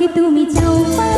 আমাকে তুমি চাও